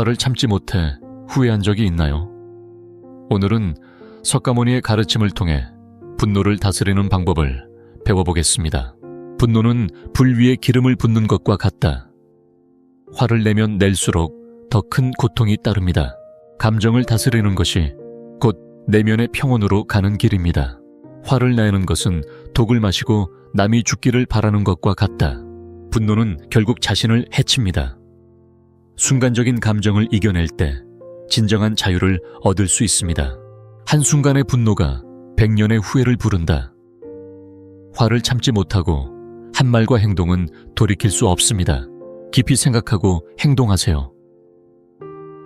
화를 참지 못해 후회한 적이 있나요? 오늘은 석가모니의 가르침을 통해 분노를 다스리는 방법을 배워보겠습니다. 분노는 불 위에 기름을 붓는 것과 같다. 화를 내면 낼수록 더 큰 고통이 따릅니다. 감정을 다스리는 것이 곧 내면의 평온으로 가는 길입니다. 화를 내는 것은 독을 마시고 남이 죽기를 바라는 것과 같다. 분노는 결국 자신을 해칩니다. 순간적인 감정을 이겨낼 때 진정한 자유를 얻을 수 있습니다. 한순간의 분노가 백년의 후회를 부른다. 화를 참지 못하고 한 말과 행동은 돌이킬 수 없습니다. 깊이 생각하고 행동하세요.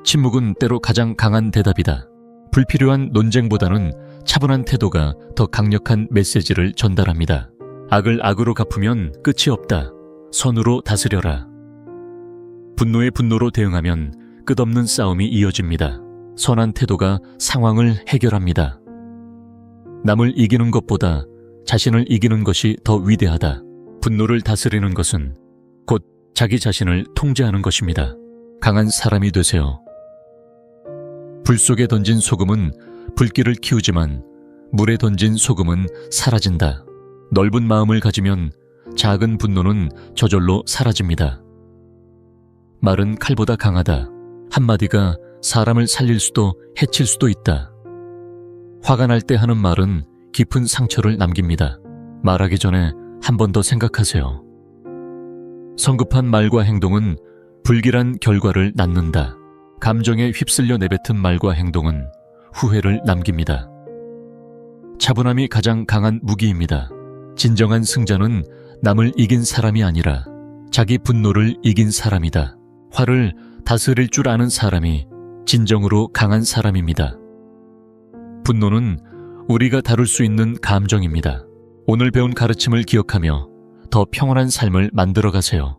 침묵은 때로 가장 강한 대답이다. 불필요한 논쟁보다는 차분한 태도가 더 강력한 메시지를 전달합니다. 악을 악으로 갚으면 끝이 없다. 선으로 다스려라. 분노에 분노로 대응하면 끝없는 싸움이 이어집니다. 선한 태도가 상황을 해결합니다. 남을 이기는 것보다 자신을 이기는 것이 더 위대하다. 분노를 다스리는 것은 곧 자기 자신을 통제하는 것입니다. 강한 사람이 되세요. 불 속에 던진 소금은 불길을 키우지만 물에 던진 소금은 사라진다. 넓은 마음을 가지면 작은 분노는 저절로 사라집니다. 말은 칼보다 강하다. 한마디가 사람을 살릴 수도 해칠 수도 있다. 화가 날 때 하는 말은 깊은 상처를 남깁니다. 말하기 전에 한 번 더 생각하세요. 성급한 말과 행동은 불길한 결과를 낳는다. 감정에 휩쓸려 내뱉은 말과 행동은 후회를 남깁니다. 차분함이 가장 강한 무기입니다. 진정한 승자는 남을 이긴 사람이 아니라 자기 분노를 이긴 사람이다. 화를 다스릴 줄 아는 사람이 진정으로 강한 사람입니다. 분노는 우리가 다룰 수 있는 감정입니다. 오늘 배운 가르침을 기억하며 더 평온한 삶을 만들어 가세요.